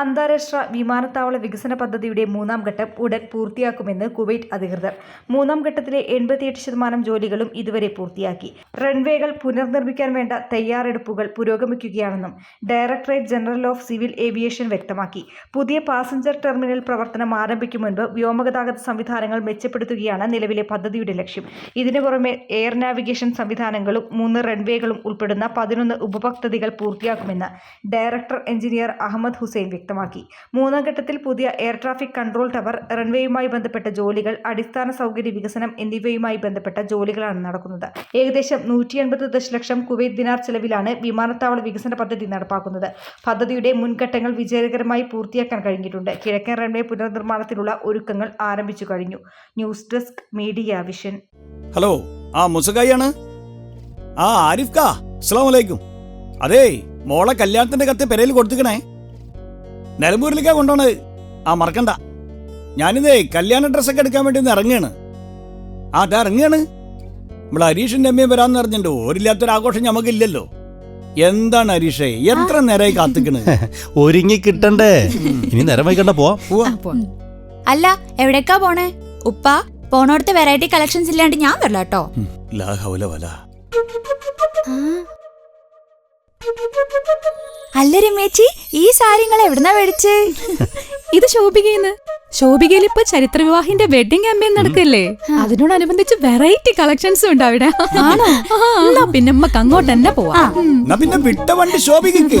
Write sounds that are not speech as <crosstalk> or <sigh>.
അന്താരാഷ്ട്ര വിമാനത്താവള വികസന പദ്ധതിയുടെ മൂന്നാം ഘട്ടം ഉടൻ പൂർത്തിയാക്കുമെന്ന് കുവൈറ്റ് അധികൃതർ. മൂന്നാം ഘട്ടത്തിലെ എൺപത്തിയെട്ട് ശതമാനം ജോലികളും ഇതുവരെ പൂർത്തിയാക്കി. റൺവേകൾ പുനർനിർമ്മിക്കാൻ വേണ്ട തയ്യാറെടുപ്പുകൾ പുരോഗമിക്കുകയാണെന്നും directorate general of civil aviation വ്യക്തമാക്കി. പുതിയ പാസഞ്ചർ ടെർമിനൽ പ്രവർത്തനം ആരംഭിക്കും മുൻപ് വ്യോമഗതാഗത സംവിധാനങ്ങൾ മെച്ചപ്പെടുത്തുകയാണ് നിലവിലെ പദ്ധതിയുടെ ലക്ഷ്യം. ഇതിനു പുറമെ എയർ നാവിഗേഷൻ സംവിധാനങ്ങളും മൂന്ന് റൺവേകളും ഉൾപ്പെടുന്ന പതിനൊന്ന് ഉപപദ്ധതികൾ പൂർത്തിയാക്കുമെന്ന് ഡയറക്ടർ എഞ്ചിനീയർ അഹമ്മദ് ഹുസൈൻ വ്യക്തമാക്കി. മൂന്നാം ഘട്ടത്തിൽ പുതിയ എയർ ട്രാഫിക് കൺട്രോൾ ടവർ റൺവേയുമായി ബന്ധപ്പെട്ട ജോലികൾ അടിസ്ഥാന സൗകര്യ വികസനം എന്നിവയുമായി ബന്ധപ്പെട്ട ജോലികളാണ് നടക്കുന്നത്. ഏകദേശം നൂറ്റി എൺപത് ദശലക്ഷം കുവൈത്ത് ദിനാർ ചെലവിലാണ് വിമാനത്താവള വികസന പദ്ധതി നടപ്പാക്കുന്നത്. പദ്ധതിയുടെ മുൻഘട്ടങ്ങൾ വിജയകരമായി പൂർത്തിയാക്കാൻ കഴിഞ്ഞിട്ടുണ്ട്. കിഴക്കൻ റൺവേ പുനർനിർമ്മാണത്തിനുള്ള ഒരുക്കങ്ങൾ ആരംഭിച്ചു കഴിഞ്ഞു. News desk media vision. Hello ആ മുസകായാണ് ആ ആരിഫ് കാ അസ്സലാമു അലൈക്കും. അതേ മോളെ കല്യാണത്തിന്റെ കത്ത് പെരയിൽ കൊടുത്തിക്കണേ നിലമ്പൂരിലേക്കാ കൊണ്ടോണത് ആ മറക്കണ്ട. ഞാനിതേ കല്യാണ ഡ്രസ്സൊക്കെ എടുക്കാൻ വേണ്ടി ഒന്ന് ഇറങ്ങുകയാണ്. ആ അതാ ഇറങ്ങുകയാണ്. നമ്മളെ ഹരീഷിന്റെ അമ്മയും വരാമെന്ന് പറഞ്ഞിട്ടുണ്ട്. ഓരില്ലാത്തൊരാഘോഷം ഞമ്മക്കില്ലല്ലോ. എന്താണ് ഹരീഷേ? എത്ര നേരമായി കാത്തിക്കണ്? <laughs> ഒരുങ്ങി കിട്ടണ്ടേ? ഇനി നേരം വൈകണ്ട പോവാം. അല്ല എവിടേക്കാ പോണേ? ഉപ്പ പോണോടത്ത് വെറൈറ്റി കളക്ഷൻസ് ഇല്ലാണ്ട് ഞാൻ വരില്ല കേട്ടോ ലാ ഹൗല വല. അല്ല രമേച്ചി ഈ സാരിങ്ങൾ എവിടുന്നാ മേടിച്ചേ? <laughs> ഇത് ശോഭികയെന്ന്. ശോഭികയിൽ ഇപ്പൊ ചരിത്ര വിവാഹിന്റെ വെഡിങ് ക്യാമ്പയിൻ നടക്കല്ലേ അതിനോടനുബന്ധിച്ച് വെറൈറ്റി കളക്ഷൻസും ഉണ്ട് അവിടെ. ആണോ? പിന്നെ നമുക്ക് അങ്ങോട്ട് തന്നെ പോവാം. പിന്നെ വിട്ട വണ്ടി ശോഭിക്ക്